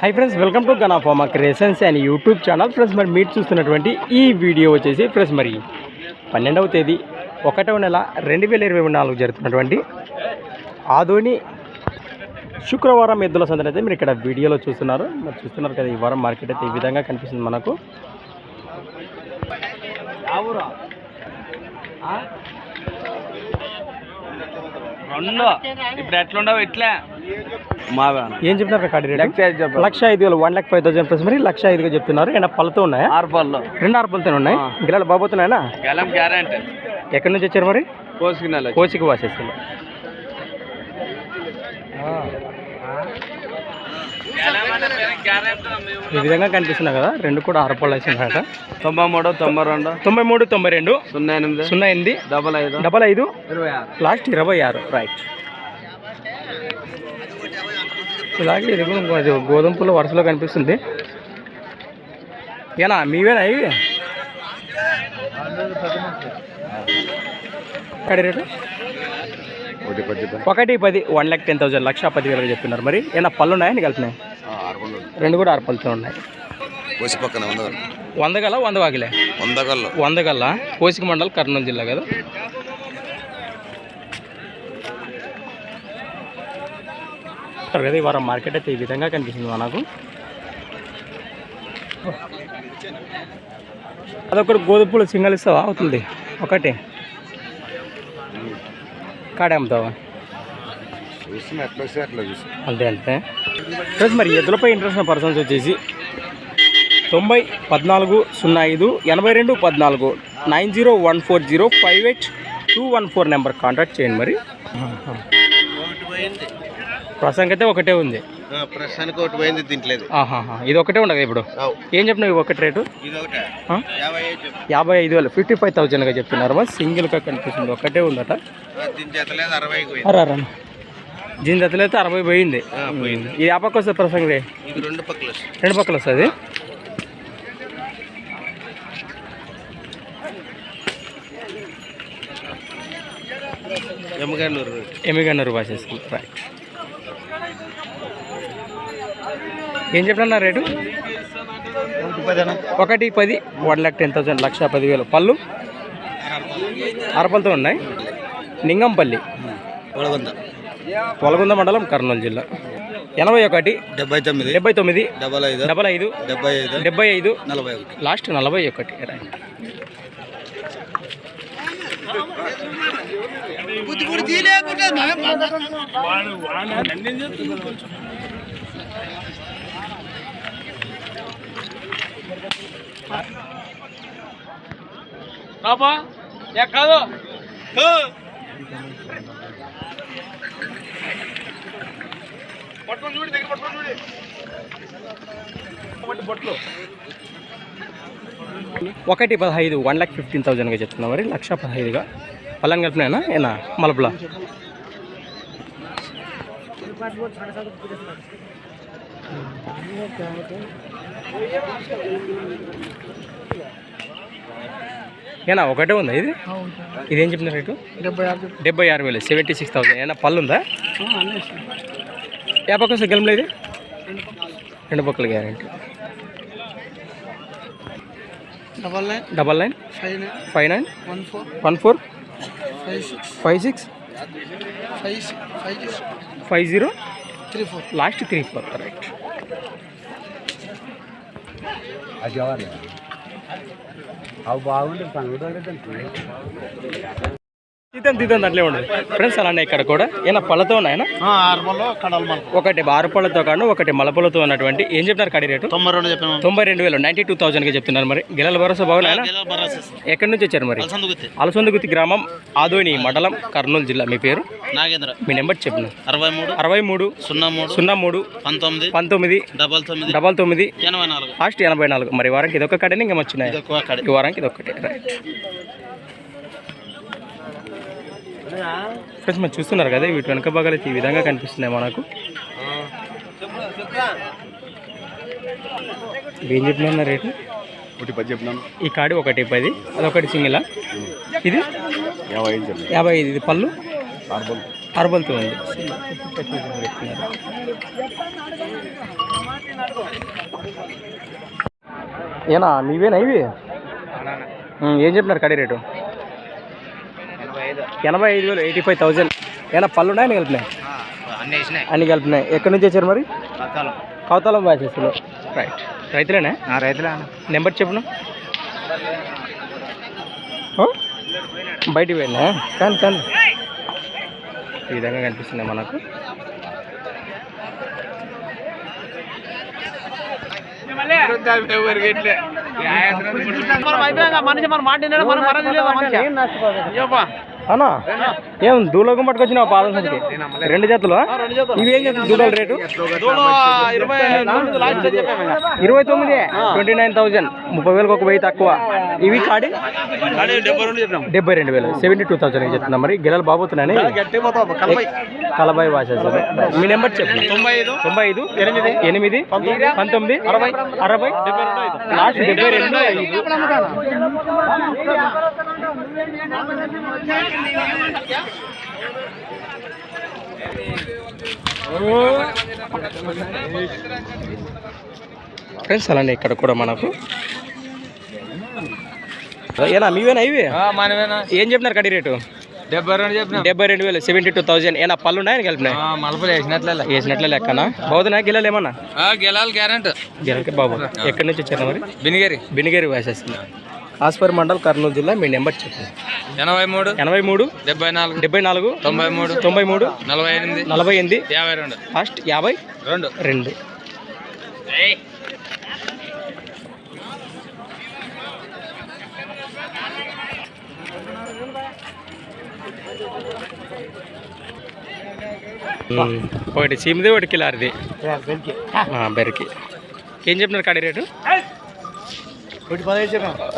High friends welcome to గనాఫామా creations and YouTube channel friends మరి మీరు చూస్తున్నటువంటి ఈ వీడియో వచ్చేసి ఫ్రెండ్స్ మరి పన్నెండవ తేదీ ఒకటవ నెల రెండు వేల ఇరవై నాలుగు జరుగుతున్నటువంటి ఆధోని శుక్రవారం ఎద్దుల సందడి అయితే మీరు ఇక్కడ వీడియోలో చూస్తున్నారు. మరి చూస్తున్నారు కదా ఈ వారం మార్కెట్ అయితే ఈ విధంగా కనిపిస్తుంది మనకు. రెండు. ఇప్పుడు ఎట్లుండవు ఇట్లా? ఏం చెప్తున్నారు కాడి రేట్? లక్ష ఐదు చెప్పు. లక్ష ఐదు వేలు one lakh five thousand plus మరి లక్ష ఐదుగా చెప్తున్నారు. ఏమైనా పళ్ళతో ఉన్నాయా? ఆరు పళ్ళు. రెండు ఆరు పళ్ళతో ఉన్నాయి. గిలాలు బాబోతున్నాయనా? గెలం గ్యారంటీ ఎక్కడి నుంచి వచ్చారు మరి? కోసుకునే కోచికి వాసేస్తుంది ఈ విధంగా కనిపిస్తున్నాయి కదా రెండు కూడా ఆరు పళ్ళు వేసిందట తొంభై మూడు తొంభై రెండు. తొంభై మూడు తొంభై రెండు. సున్నా ఎనిమిది. సున్నా ఎనిమిది. డబల్ ఐదు. డబల్ ఐదు. ఇరవై ఆరు. లాస్ట్ ఇరవై ఆరు. రైట్. ఇలాగే ఇది కూడా గోధుమ పుల్ల వరుసలో కనిపిస్తుంది. ఏనా మీవేనా ఇవి? రేటు? ఒకటి పది వన్ ల్యాక్ టెన్ థౌసండ్ లక్ష పది వేలు చెప్తున్నారు మరి ఏమైనా పళ్ళు ఉన్నాయా నీకు కలిపినాయి ఆరు పళ్ళు రెండు కూడా ఆరు పళ్ళతో ఉన్నాయి. కోసి పక్కన వంద వంద గల వంద వాకిలే? వంద కళ్ళు వంద గల్ల? కోసిక మండల్ కర్నూలు జిల్లా కదా? చూస్తారు కదా ఈ వారం మార్కెట్ అయితే ఈ విధంగా కనిపిస్తుంది మనకు. అదొకటి గోధుమలు సింగల్ ఇస్తావా? అవుతుంది. ఒకటి. కాడే అమ్ముతావా? అంతే అంతే. ఫ్రెండ్స్ మరి ఎద్దులపై ఇంట్రెస్ట్ పర్సన్స్ వచ్చేసి తొంభై పద్నాలుగు సున్నా ఐదు ఎనభై రెండు పద్నాలుగు nine zero one four zero five eight two one four number contact చేయండి మరి. ప్రస్తుతానికి అయితే ఒకటే ఉంది. ప్రస్తుతానికి ఒకటి పోయింది తింటలేదు. ఆహాహా. ఇది ఒకటే ఉండదు ఇప్పుడు? ఏం చెప్పినావు ఇవి ఒకటి రేటు? యాభై ఐదు వేలు. ఫిఫ్టీ ఫైవ్ థౌజండ్గా చెప్తున్నారు సింగిల్గా కనిపిస్తుంది. ఒకటే ఉందట దీని చేతలేదు అరవైకి పోయింది. అరా రా జీన్ జతలు అయితే అరవై పోయింది. ఇది ఆ పక్క వస్తుంది ప్రసంగం రెండు పక్కల రెండు పక్కల వస్తుంది. ఎమిగన్నూరు భాషేసుకుంది రైట్ ఏం చెప్పినా రేటు? ఒకటి పది వన్ ల్యాక్ టెన్ థౌసండ్ లక్ష పదివేలు. పళ్ళు? అరపలతో ఉన్నాయి. నింగంపల్లి. వడగొంద పొలగొంద మండలం కర్నూలు జిల్లా. ఎనభై ఒకటి డెబ్బై తొమ్మిది డెబ్బై తొమ్మిది డబల్ ఐదు డబల్ ఐదు డెబ్బై ఐదు డెబ్బై ఐదు నలభై ఒకటి. లాస్ట్ నలభై ఒకటి. రైట్. కాదు? ఒకటి పదహైదు వన్ ల్యాక్ ఫిఫ్టీన్ థౌజండ్గా చెప్తున్నా మరి లక్ష పదహైదుగా. పళ్ళని కలిపినాయనా? ఏనా? మలపులా ఏనా ఒకటే ఉందా ఇది? ఇదేం చెప్పిన రేటు? డెబ్బై ఆరు వేలు సెవెంటీ సిక్స్ థౌసండ్ ఏనా పళ్ళు ఉందా? ఏ పక్క గెలంలో ఇది? రెండు పక్కల. Guarantee. Double nine. Double nine? Five nine. Five nine? One four. One four? Five six. Five six? Five zero? Three four last three four right అవి బాగుంటుంది సంగతి తీద్దాం అట్లే ఉండదు ఫ్రెండ్స్ అలానే ఇక్కడ కూడా. ఏనా పళ్ళతో ఉన్నాయన ఒకటి ఆరు పళ్ళతో కాను ఒకటి మలపళ్ళతో ఉన్నటువంటి. ఏం చెప్తున్నారు కడి రేటు? తొంభై రెండు తొంభై రెండు వేలు. నైంటీ టూ థౌసండ్గా చెప్తున్నారు మరి. గిల్లల భరోసా బాగున్నాయన ఎక్కడి నుంచి వచ్చారు మరి? అలసొందుగుతి గ్రామం ఆదోని మండలం కర్నూలు జిల్లా. మీ పేరు? నాగేంద్ర. మీ నెంబర్ చెప్పిన అరవై మూడు అరవై మూడు సున్నా మూడు సున్నా మూడు పంతొమ్మిది పంతొమ్మిది డబల్ తొమ్మిది డబల్ తొమ్మిది ఎనభై నాలుగు. లాస్ట్ ఎనభై నాలుగు. మరి వారానికి ఇదొక కడని ఇంకా వచ్చినాయి? ఈ వారానికి ఇదొక్కటే. రైట్ ఫ్రెండ్స్ మనం చూస్తున్నారు కదా వీటి వెనక భాగాలు ఈ విధంగా కనిపిస్తున్నాయి మనకు. ఏం చెప్పినా రేటు? ఒకటి పది చెప్పినాను. ఈ కాడి ఒకటి పది అదొకటి సింగిలా. ఇది? యాభై ఐదు యాభై ఐదు ఇది పళ్ళు? ఆరు అరబల్తో ఉంది. ఏనా మీవేనా ఇవి? ఏం చెప్పినారు కడి రేటు? ఎనభై ఐదు వేలు ఎయిటీ ఫైవ్ థౌజండ్. ఏనా పళ్ళు ఉన్నాయని కలిపినాయి? అన్నీ కలిపినాయి. ఎక్కడి నుంచి వచ్చారు మరి? రకాలు కౌతాలం బాచేసులో రైట్ రైతులేనా? రైతులే నెంబర్ చెప్పును? బయటికి పోయినా కానీ కానీ. ఈ విధంగా కనిపిస్తున్నాయి మనకు. మనిషి మన మాట మనం లేదు మనిషి అన్నా ఏం దూలోకం పట్టుకొచ్చినావు పాదం సంచికి రెండు జతలు? ఇవి ఏం చెప్తుంది దూడల రేటు? ఇరవై తొమ్మిది? Twenty nine thousand. ముప్పై వేలకు ఒక వెయ్యి తక్కువ. ఇవి కాడి? డెబ్బై రెండు వేలు. సెవెంటీ టూ థౌసండ్ చెప్తున్నా మరి. గిరలు బాబోతున్నాయని? కలబాయి భాష సార్. మీ నెంబర్ చెప్పు. తొంభై ఐదు. తొంభై ఐదు. ఎనిమిది. ఎనిమిది. పంతొమ్మిది. పంతొమ్మిది. అరవై. అరవై. డెబ్బై రెండు ఐదు. లాస్ట్ డెబ్బై రెండు. ఫ్రెండ్స్ అలానే ఇక్కడ కూడా మనకు. ఏనా మీవేనా ఇవి? ఏం చెప్పినారు కడి రేటు? డెబ్బై రెండు చెప్పినాం. డెబ్బై రెండు వేలు సెవెంటీ టూ థౌసండ్ ఏనా పళ్ళు ఉన్నాయని కలిపినాయి? మలపలు వేసినట్లే వేసినట్లే లెక్కనా? బాగుతున్నాయి గిల్లలు ఏమన్నా? గెలాలి గ్యారెంట్. గిల్లకి బాబు. ఎక్కడి నుంచి వచ్చారు మరి? బినిగేరి. బినిగేరి వేసేస్తుంది ఆస్పర్ మండల్ కర్నూలు జిల్లా మీ నెంబర్ చెప్పండి ఎనభై మూడు ఎనభై మూడు డెబ్బై నాలుగు డెబ్బై నాలుగు తొంభై మూడు తొంభై మూడు నలభై ఎనిమిది నలభై ఎనిమిది యాభై రెండు. లాస్ట్ యాభై రెండు. రెండు. ఒకటి సీమిది ఒకటి కిలారిది. ఆ, బెరికి ఏం చెప్పినారు కాడి రేటు?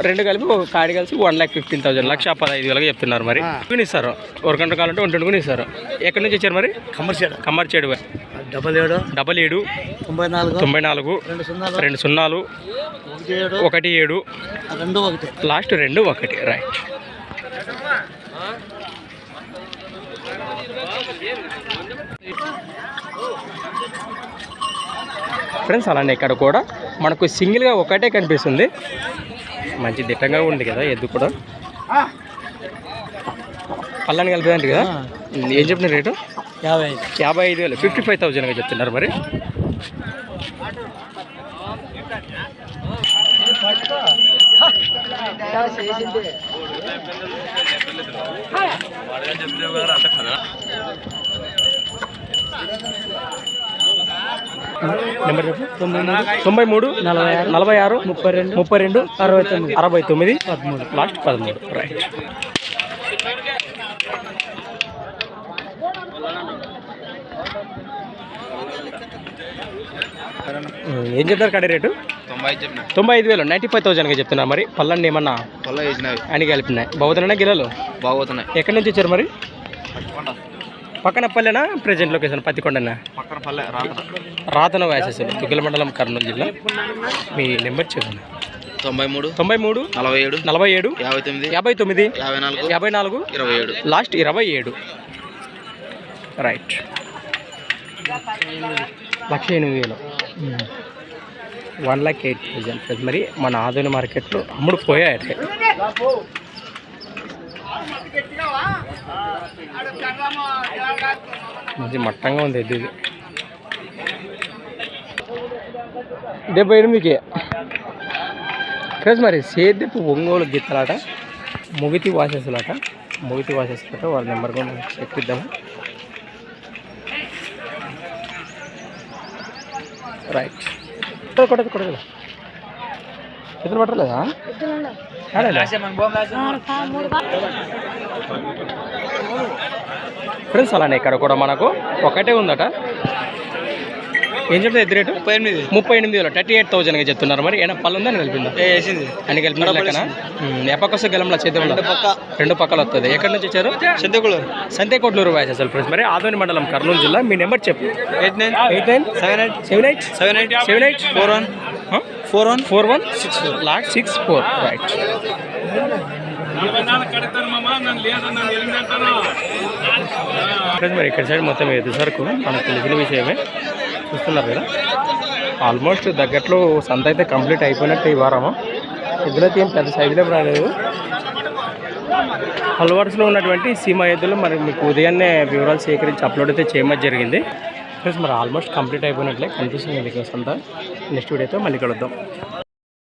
రెండు కలిపి ఒక కాడి కలిసి one lakh fifteen thousand lakh పదహైదు వేలకు చెప్తున్నారు మరి. ఇస్తారు. ఒక గంట కావాలంటే ఒంటి ఇస్తారు. ఎక్కడి నుంచి వచ్చారు మరి? కమర్షియల్ కమ్మర్ చెడు డబల్ ఏడు. డబల్ ఏడు. తొంభై నాలుగు. తొంభై నాలుగు. రెండు సున్నాలు. ఒకటి ఏడు. రెండు ఒకటి. లాస్ట్ రెండు ఒకటి. రైట్ ఫ్రెండ్స్ అలానే ఇక్కడ కూడా మనకు సింగిల్గా ఒకటే కనిపిస్తుంది. మంచి దిట్టంగా ఉంది కదా ఎద్దు కూడా. పల్లని కలిపేదంటే కదా. ఏం చెప్పిన రేటు? యాభై యాభై ఐదు వేలు. ఫిఫ్టీ ఫైవ్ థౌజండ్గా చెప్తున్నారు మరి. నెంబర్ చెప్పు. తొంభై మూడు నలభై నలభై ఆరు ముప్పై రెండు ముప్పై రెండు అరవై తొమ్మిది అరవై తొమ్మిది పదమూడు. లాస్ట్ పదమూడు రైట్ ఏం చెప్తారు కడే రేటు? తొంభై ఐదు వేలు. నైంటీ ఫైవ్ థౌసండ్గా చెప్తున్నారు మరి. పళ్ళండి ఏమన్నా? పొల్ల వేసినవి అని కలిపినాయి. బాగుతున్నాయి గిలలు బాగోతున్నాయి ఎక్కడి నుంచి వచ్చారు మరి? పక్కన పల్లెనా ప్రజెంట్ లొకేషన్ పత్తికొండనా? పక్కన పల్లె రాతన వ్యాసెస్ తుగ్గల మండలం కర్నూలు జిల్లా. మీ నెంబర్ చెప్పండి. తొంభై మూడు తొంభై మూడు నలభై ఏడు నలభై ఏడు యాభై తొమ్మిది యాభై తొమ్మిది యాభై నాలుగు యాభై నాలుగు ఇరవై ఏడు. లాస్ట్ ఇరవై ఏడు. రైట్ లక్ష ఎనిమిది వేలు. వన్ లాక్ ఎయిట్ థౌజండ్ మరి మన ఆధునిక మార్కెట్లో అమ్ముడు పోయాయి మంచి మట్టంగా ఉంది ఎద్దు ఇది. డెబ్బై ఎనిమిదికి. ఫ్రెండ్స్ మరి సేద్యపు ఒంగోలు గిత్తలాట ముగితి వాసేసులాట ముగితి వాసేసులాట వాళ్ళ నెంబర్ కూడా చెప్పిద్దాము రైట్ కొట్టదు కొట్టదు చేతులు పట్టలేదా ఫ్రెండ్స్ అలానే ఇక్కడ కూడా మనకు ఒకటే ఉందట. ఏం చెప్తే ఎద్దు రేటు ముప్పై ఎనిమిది. ముప్పై ఎనిమిది వేలు థర్టీ ఎయిట్ థౌసండ్గా చెప్తున్నారు మరి. ఏమైనా పళ్ళు ఉందని కలిపిందా వేసింది అని కలిపిన లెక్కన? ఎప్పకొస్తే గెలంలో చేద్దాం పక్క. రెండు పక్కలు వస్తుంది ఎక్కడి నుంచి వచ్చారు? చింతకులు సంతేకోట్లూరు వాయిస్ అసలు ఫ్రెండ్స్. మరి ఆదోని మండలం కర్నూలు జిల్లా. మీ నెంబర్ చెప్పు. Eight nine. Eight nine. Seven eight. Seven eight. Seven eight. Seven eight. Four one. Four one? Four one? Six four. Last? Six four right మరి ఇక్కడ సైడ్ మొత్తం ఎదు సరుకు? మనకు తెలిసిన విషయమే చూస్తున్నారు కదా. ఆల్మోస్ట్ దగ్గట్లో సంత అయితే కంప్లీట్ అయిపోయినట్టు ఈ వారము. ఎద్దులో ఏం పెద్ద సైజులో రాలేదు. హల్వర్స్లో ఉన్నటువంటి సీమ ఎద్దులు మరి మీకు ఉదయాన్నే వివరాలు సేకరించి అప్లోడ్ అయితే చేయమని జరిగింది. ఫ్రెండ్స్ మరి ఆల్మోస్ట్ కంప్లీట్ అయిపోయినట్లే. కనిపిస్తుంది మీకు అంతా నెక్స్ట్ వీడియోతో మళ్ళీ కలుద్దాం.